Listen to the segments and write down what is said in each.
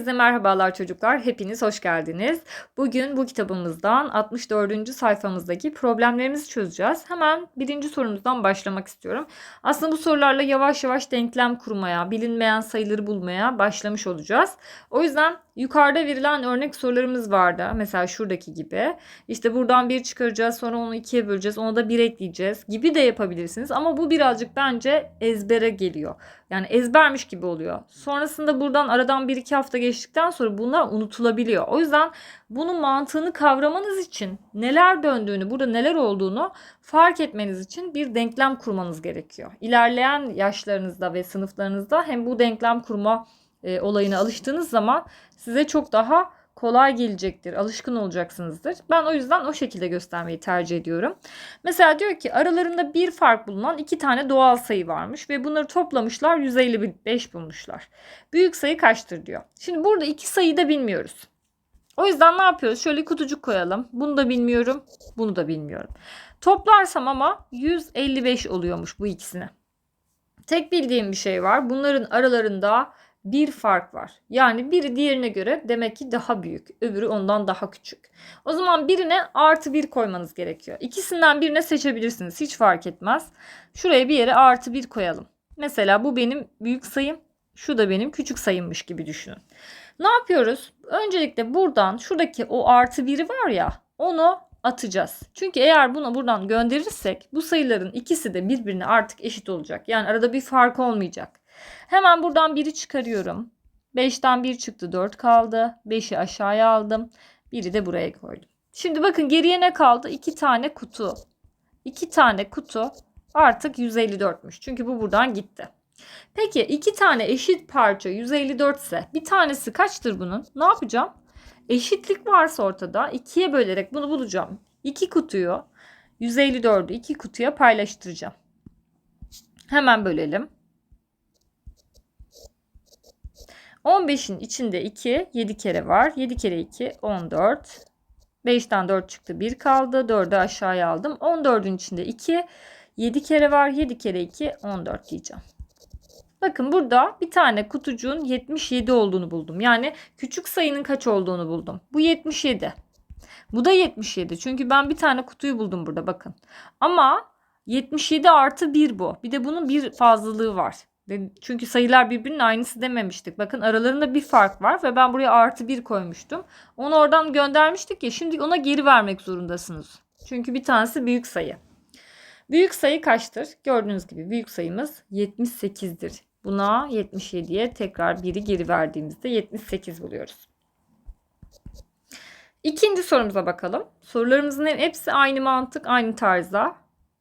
Herkese merhabalar çocuklar. Hepiniz hoş geldiniz. Bugün bu kitabımızdan 64. sayfamızdaki problemlerimizi çözeceğiz. Hemen birinci sorumuzdan başlamak istiyorum. Aslında bu sorularla yavaş yavaş denklem kurmaya, bilinmeyen sayıları bulmaya başlamış olacağız. O yüzden yukarıda verilen örnek sorularımız vardı. Mesela şuradaki gibi. İşte buradan bir çıkaracağız, sonra onu ikiye böleceğiz, ona da bir ekleyeceğiz gibi de yapabilirsiniz. Ama bu birazcık bence ezbere geliyor. Yani ezbermiş gibi oluyor. Sonrasında buradan aradan bir iki hafta geçtikten sonra bunlar unutulabiliyor. O yüzden bunun mantığını kavramanız için neler döndüğünü, burada neler olduğunu fark etmeniz için bir denklem kurmanız gerekiyor. İlerleyen yaşlarınızda ve sınıflarınızda hem bu denklem kurma e, olayına alıştığınız zaman size çok daha kolay gelecektir. Alışkın olacaksınızdır. Ben o yüzden o şekilde göstermeyi tercih ediyorum. Mesela diyor ki aralarında bir fark bulunan iki tane doğal sayı varmış ve bunları toplamışlar 155 bulmuşlar. Büyük sayı kaçtır diyor. Şimdi burada iki sayıyı da bilmiyoruz. O yüzden ne yapıyoruz? Şöyle kutucuk koyalım. Bunu da bilmiyorum. Bunu da bilmiyorum. Toplarsam ama 155 oluyormuş bu ikisine. Tek bildiğim bir şey var. Bunların aralarında bir fark var. Yani biri diğerine göre demek ki daha büyük. Öbürü ondan daha küçük. O zaman birine artı bir koymanız gerekiyor. İkisinden birine seçebilirsiniz. Hiç fark etmez. Şuraya bir yere artı bir koyalım. Mesela bu benim büyük sayım. Şu da benim küçük sayımmış gibi düşünün. Ne yapıyoruz? Öncelikle buradan şuradaki o artı biri var ya onu atacağız. Çünkü eğer bunu buradan gönderirsek bu sayıların ikisi de birbirine artık eşit olacak. Yani arada bir fark olmayacak. Hemen buradan 1'i çıkarıyorum. 5'ten 1 çıktı 4 kaldı. 5'i aşağıya aldım. 1'i de buraya koydum. Şimdi bakın geriye ne kaldı? 2 tane kutu. 2 tane kutu artık 154'müş. Çünkü bu buradan gitti. Peki 2 tane eşit parça 154 ise bir tanesi kaçtır bunun? Ne yapacağım? Eşitlik varsa ortada 2'ye bölerek bunu bulacağım. 2 kutuyu 154'ü 2 kutuya paylaştıracağım. Hemen bölelim. 15'in içinde 2 7 kere var. 7 kere 2 14. 5'ten 4 çıktı 1 kaldı. 4'ü aşağıya aldım. 14'ün içinde 2 7 kere var. 7 kere 2 14 diyeceğim. Bakın burada bir tane kutucuğun 77 olduğunu buldum. Yani küçük sayının kaç olduğunu buldum. Bu 77. Bu da 77. Çünkü ben bir tane kutuyu buldum burada bakın. Ama 77 artı 1 bu. Bir de bunun bir fazlalığı var. Çünkü sayılar birbirinin aynısı dememiştik. Bakın aralarında bir fark var ve ben buraya artı bir koymuştum. Onu oradan göndermiştik ya şimdi ona geri vermek zorundasınız. Çünkü bir tanesi büyük sayı. Büyük sayı kaçtır? Gördüğünüz gibi büyük sayımız 78'dir. Buna 77'ye tekrar 1'i geri verdiğimizde 78 buluyoruz. İkinci sorumuza bakalım. Sorularımızın hepsi aynı mantık, aynı tarzda.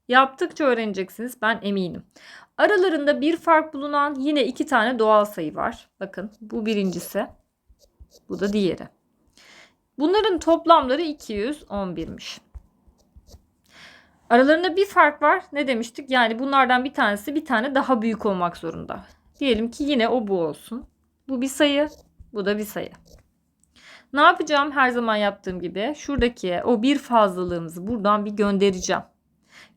Yaptıkça öğreneceksiniz ben eminim. Aralarında bir fark bulunan yine iki tane doğal sayı var. Bakın bu birincisi. Bu da diğeri. Bunların toplamları 211'miş. Aralarında bir fark var. Ne demiştik? Yani bunlardan bir tanesi bir tane daha büyük olmak zorunda. Diyelim ki yine o bu olsun. Bu bir sayı. Bu da bir sayı. Ne yapacağım? Her zaman yaptığım gibi şuradaki o bir fazlalığımızı buradan bir göndereceğim.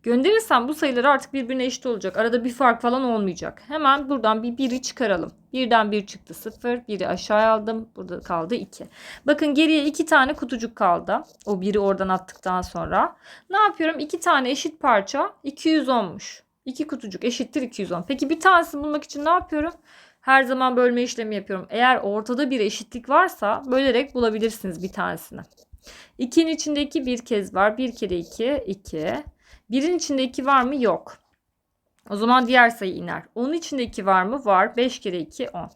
Gönderirsem bu sayılar artık birbirine eşit olacak. Arada bir fark falan olmayacak. Hemen buradan bir biri çıkaralım. Birden bir çıktı 0. Biri aşağıya aldım. Burada kaldı 2. Bakın geriye 2 tane kutucuk kaldı. O biri oradan attıktan sonra. Ne yapıyorum? 2 tane eşit parça 210'muş. 2 kutucuk eşittir 210. Peki bir tanesini bulmak için ne yapıyorum? Her zaman bölme işlemi yapıyorum. Eğer ortada bir eşitlik varsa bölerek bulabilirsiniz bir tanesini. 2'nin içinde 2 bir kez var. 1 kere 2 2. Birin içinde 2 var mı? Yok. O zaman diğer sayı iner. Onun içinde 2 var mı? Var. 5 kere 2 10.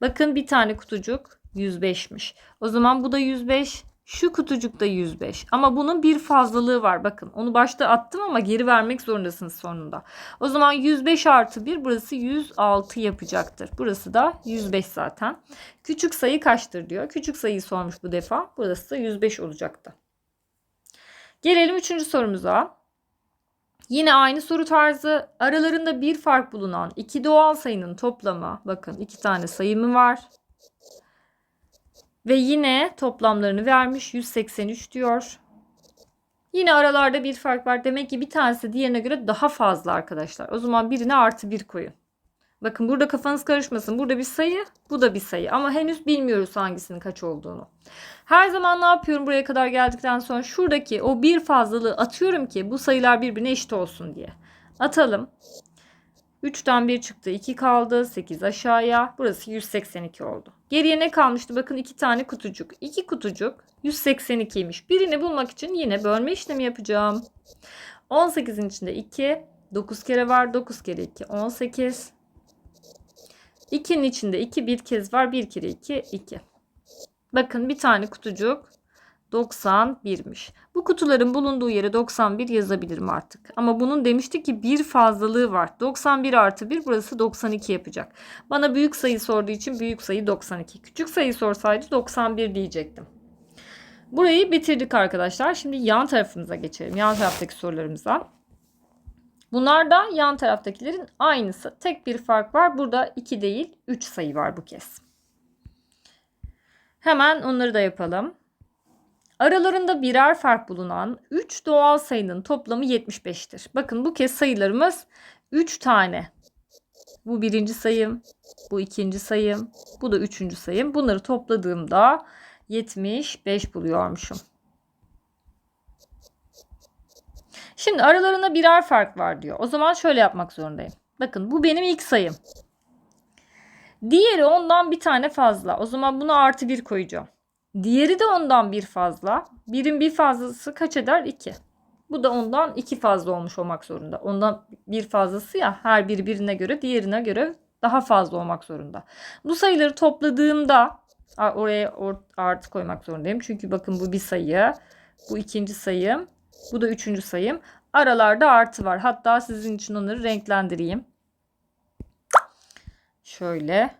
Bakın bir tane kutucuk 105'miş. O zaman bu da 105. Şu kutucuk da 105. Ama bunun bir fazlalığı var. Bakın onu başta attım ama geri vermek zorundasınız sonunda. O zaman 105 artı 1 burası 106 yapacaktır. Burası da 105 zaten. Küçük sayı kaçtır diyor. Küçük sayıyı sormuş bu defa. Burası da 105 olacaktı. Gelelim üçüncü sorumuza. Yine aynı soru tarzı. Aralarında bir fark bulunan iki doğal sayının toplamı. Bakın iki tane sayımı var. Ve yine toplamlarını vermiş. 183 diyor. Yine aralarda bir fark var. Demek ki bir tanesi diğerine göre daha fazla arkadaşlar. O zaman birine artı bir koyun. Bakın burada kafanız karışmasın. Burada bir sayı, bu da bir sayı. Ama henüz bilmiyoruz hangisinin kaç olduğunu. Her zaman ne yapıyorum buraya kadar geldikten sonra? Şuradaki o bir fazlalığı atıyorum ki bu sayılar birbirine eşit olsun diye. Atalım. 3'ten 1 çıktı. 2 kaldı. 8 aşağıya. Burası 182 oldu. Geriye ne kalmıştı? Bakın 2 tane kutucuk. 2 kutucuk 182'ymiş. Birini bulmak için yine bölme işlemi yapacağım. 18'in içinde 2. 9 kere var. 9 kere 2. 18. 2'nin içinde 2 bir kez var. 1 kere 2. 2. Bakın bir tane kutucuk 91'miş. Bu kutuların bulunduğu yere 91 yazabilirim artık. Ama bunun demişti ki bir fazlalığı var. 91 artı 1 burası 92 yapacak. Bana büyük sayı sorduğu için büyük sayı 92. Küçük sayı sorsaydı 91 diyecektim. Burayı bitirdik arkadaşlar. Şimdi yan tarafımıza geçelim. Yan taraftaki sorularımıza. Bunlar da yan taraftakilerin aynısı. Tek bir fark var. Burada 2 değil 3 sayı var bu kez. Hemen onları da yapalım. Aralarında birer fark bulunan 3 doğal sayının toplamı 75'tir. Bakın bu kez sayılarımız 3 tane. Bu birinci sayım, bu ikinci sayım, bu da üçüncü sayım. Bunları topladığımda 75 buluyormuşum. Şimdi aralarında birer fark var diyor. O zaman şöyle yapmak zorundayım. Bakın bu benim ilk sayım. Diğeri ondan bir tane fazla. O zaman buna artı bir koyacağım. Diğeri de ondan bir fazla. Birin bir fazlası kaç eder? 2. Bu da ondan iki fazla olmuş olmak zorunda. Ondan bir fazlası ya her biri birine göre diğerine göre daha fazla olmak zorunda. Bu sayıları topladığımda oraya artı koymak zorundayım. Çünkü bakın bu bir sayı. Bu ikinci sayım. Bu da üçüncü sayım. Aralarda artı var. Hatta sizin için onları renklendireyim. Şöyle.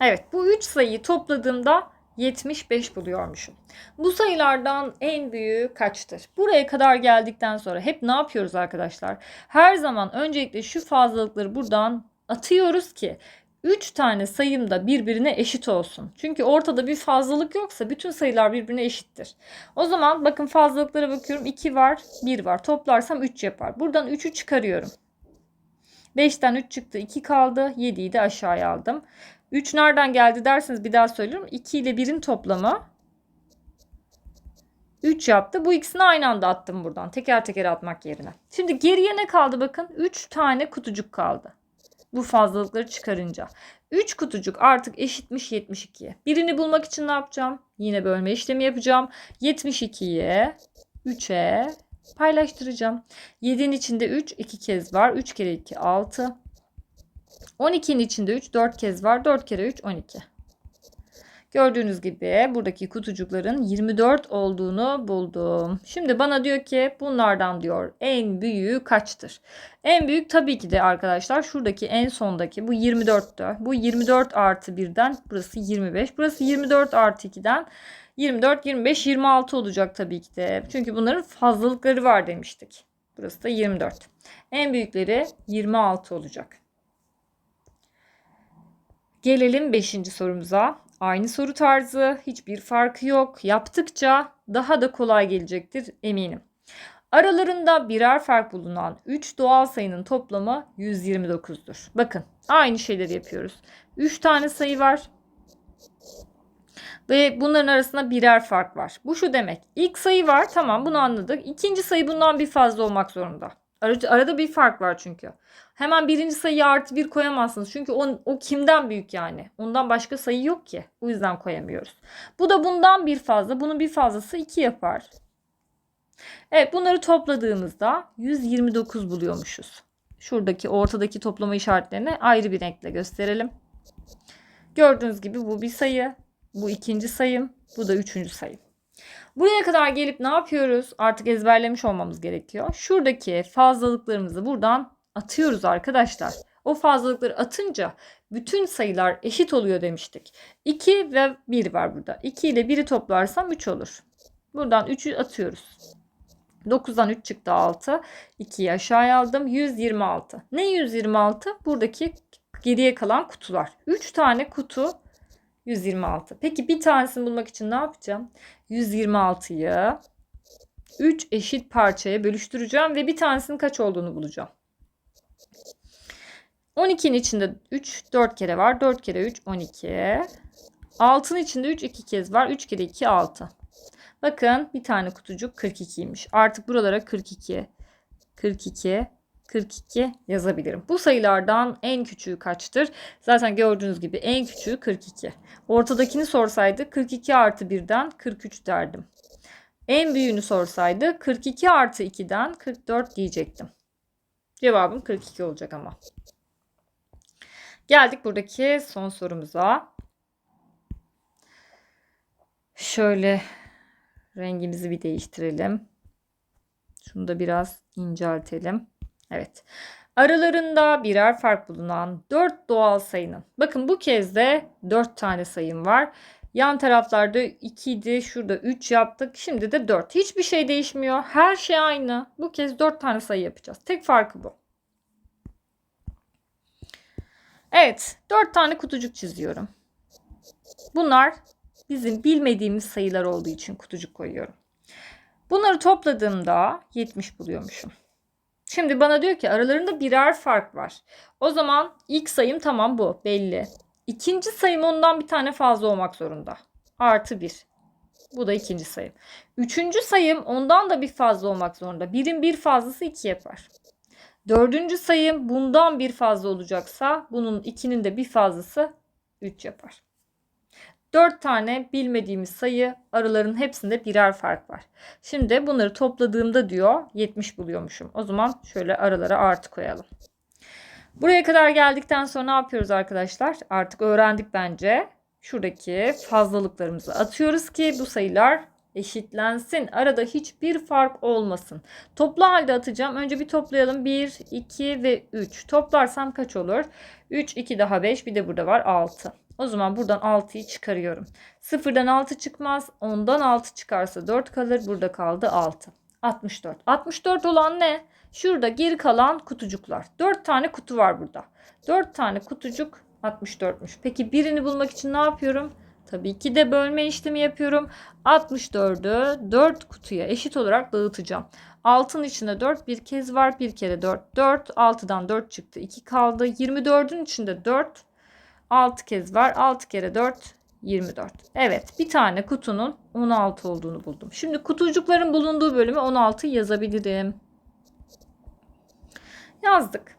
Evet bu 3 sayıyı topladığımda 75 buluyormuşum. Bu sayılardan en büyüğü kaçtır? Buraya kadar geldikten sonra hep ne yapıyoruz arkadaşlar? Her zaman öncelikle şu fazlalıkları buradan atıyoruz ki 3 tane sayım da birbirine eşit olsun. Çünkü ortada bir fazlalık yoksa bütün sayılar birbirine eşittir. O zaman bakın fazlalıklara bakıyorum. 2 var, 1 var. Toplarsam 3 yapar. Buradan 3'ü çıkarıyorum. 5'ten 3 çıktı. 2 kaldı. 7'yi de aşağıya aldım. 3 nereden geldi derseniz bir daha söylüyorum. 2 ile 1'in toplamı 3 yaptı. Bu ikisini aynı anda attım buradan. Teker teker atmak yerine. Şimdi geriye ne kaldı bakın. 3 tane kutucuk kaldı. Bu fazlalıkları çıkarınca. 3 kutucuk artık eşitmiş 72'ye. Birini bulmak için ne yapacağım? Yine bölme işlemi yapacağım. 72'ye 3'e paylaştıracağım. 7'nin içinde 3 2 kez var. 3 kere 2 6. 12'nin içinde 3 4 kez var. 4 kere 3 12. Gördüğünüz gibi buradaki kutucukların 24 olduğunu buldum. Şimdi bana diyor ki bunlardan diyor en büyüğü kaçtır? En büyük tabii ki de arkadaşlar şuradaki en sondaki bu 24'tü. Bu 24 artı 1'den burası 25. Burası 24 artı 2'den 24, 25, 26 olacak tabii ki de. Çünkü bunların fazlalıkları var demiştik. Burası da 24. En büyükleri 26 olacak. Gelelim 5. sorumuza. Aynı soru tarzı, hiçbir farkı yok. Yaptıkça daha da kolay gelecektir eminim. Aralarında birer fark bulunan 3 doğal sayının toplamı 129'dur. Bakın aynı şeyleri yapıyoruz. 3 tane sayı var. Ve bunların arasında birer fark var. Bu şu demek. İlk sayı var tamam bunu anladık. İkinci sayı bundan bir fazla olmak zorunda. Arada bir fark var çünkü. Hemen birinci sayıya artı bir koyamazsınız. Çünkü o, o kimden büyük yani? Ondan başka sayı yok ki. O yüzden koyamıyoruz. Bu da bundan bir fazla. Bunun bir fazlası 2 yapar. Evet bunları topladığımızda 129 buluyormuşuz. Şuradaki ortadaki toplama işaretlerini ayrı bir renkle gösterelim. Gördüğünüz gibi bu bir sayı. Bu ikinci sayım. Bu da üçüncü sayım. Buraya kadar gelip ne yapıyoruz? Artık ezberlemiş olmamız gerekiyor. Şuradaki fazlalıklarımızı buradan atıyoruz arkadaşlar. O fazlalıkları atınca bütün sayılar eşit oluyor demiştik. 2 ve 1 var burada. 2 ile 1'i toplarsam 3 olur. Buradan 3'ü atıyoruz. 9'dan 3 çıktı 6. 2'yi aşağıya aldım. 126. Ne 126? Buradaki geriye kalan kutular. 3 tane kutu 126. Peki bir tanesini bulmak için ne yapacağım? 126'yı 3 eşit parçaya bölüştüreceğim ve bir tanesinin kaç olduğunu bulacağım. 12'nin içinde 3 4 kere var. 4 kere 3 12. 6'nın içinde 3 2 kez var. 3 kere 2 6. Bakın bir tane kutucuk 42'ymiş. Artık buralara 42 42 42 yazabilirim. Bu sayılardan en küçüğü kaçtır? Zaten gördüğünüz gibi en küçüğü 42. Ortadakini sorsaydı 42 artı 1'den 43 derdim. En büyüğünü sorsaydı 42 artı 2'den 44 diyecektim. Cevabım 42 olacak ama. Geldik buradaki son sorumuza. Şöyle rengimizi bir değiştirelim. Şunu da biraz inceltelim. Evet. Aralarında birer fark bulunan 4 doğal sayının. Bakın bu kez de 4 tane sayım var. Yan taraflarda 2 idi. Şurada 3 yaptık. Şimdi de 4. Hiçbir şey değişmiyor. Her şey aynı. Bu kez 4 tane sayı yapacağız. Tek farkı bu. Evet. 4 tane kutucuk çiziyorum. Bunlar bizim bilmediğimiz sayılar olduğu için kutucuk koyuyorum. Bunları topladığımda 70 buluyormuşum. Şimdi bana diyor ki aralarında birer fark var. O zaman ilk sayım tamam bu belli. İkinci sayım ondan bir tane fazla olmak zorunda. Artı 1. Bu da ikinci sayım. Üçüncü sayım ondan da bir fazla olmak zorunda. Birin bir fazlası 2 yapar. Dördüncü sayım bundan bir fazla olacaksa bunun ikinin de bir fazlası 3 yapar. 4 tane bilmediğimiz sayı araların hepsinde birer fark var. Şimdi bunları topladığımda diyor 70 buluyormuşum. O zaman şöyle aralara artı koyalım. Buraya kadar geldikten sonra ne yapıyoruz arkadaşlar? Artık öğrendik bence. Şuradaki fazlalıklarımızı atıyoruz ki bu sayılar eşitlensin. Arada hiçbir fark olmasın. Toplu halde atacağım. Önce bir toplayalım. 1, 2 ve 3. Toplarsam kaç olur? 3, 2 daha 5. Bir de burada var 6. O zaman buradan 6'yı çıkarıyorum. 0'dan 6 çıkmaz. 10'dan 6 çıkarsa 4 kalır. Burada kaldı 6. 64. 64 olan ne? Şurada geri kalan kutucuklar. 4 tane kutu var burada. 4 tane kutucuk 64'müş. Peki birini bulmak için ne yapıyorum? Tabii ki de bölme işlemi yapıyorum. 64'ü 4 kutuya eşit olarak dağıtacağım. 6'nın içinde 4 bir kez var. Bir kere 4 4. 6'dan 4 çıktı. 2 kaldı. 24'ün içinde 4 6 kez var. 6 kere 4 24. Evet bir tane kutunun 16 olduğunu buldum. Şimdi kutucukların bulunduğu bölümü 16 yazabilirim. Yazdık.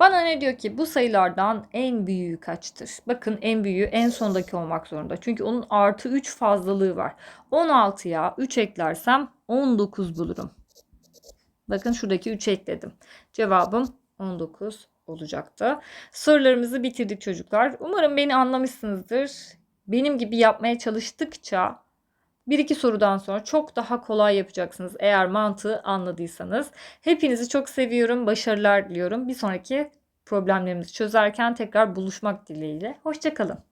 Bana ne diyor ki bu sayılardan en büyüğü kaçtır? Bakın en büyüğü en sondaki olmak zorunda. Çünkü onun artı 3 fazlalığı var. 16'ya 3 eklersem 19 bulurum. Bakın şuradaki 3 ekledim. Cevabım 19 olacaktı. Sorularımızı bitirdik çocuklar. Umarım beni anlamışsınızdır. Benim gibi yapmaya çalıştıkça bir iki sorudan sonra çok daha kolay yapacaksınız eğer mantığı anladıysanız. Hepinizi çok seviyorum. Başarılar diliyorum. Bir sonraki problemlerimizi çözerken tekrar buluşmak dileğiyle. Hoşçakalın.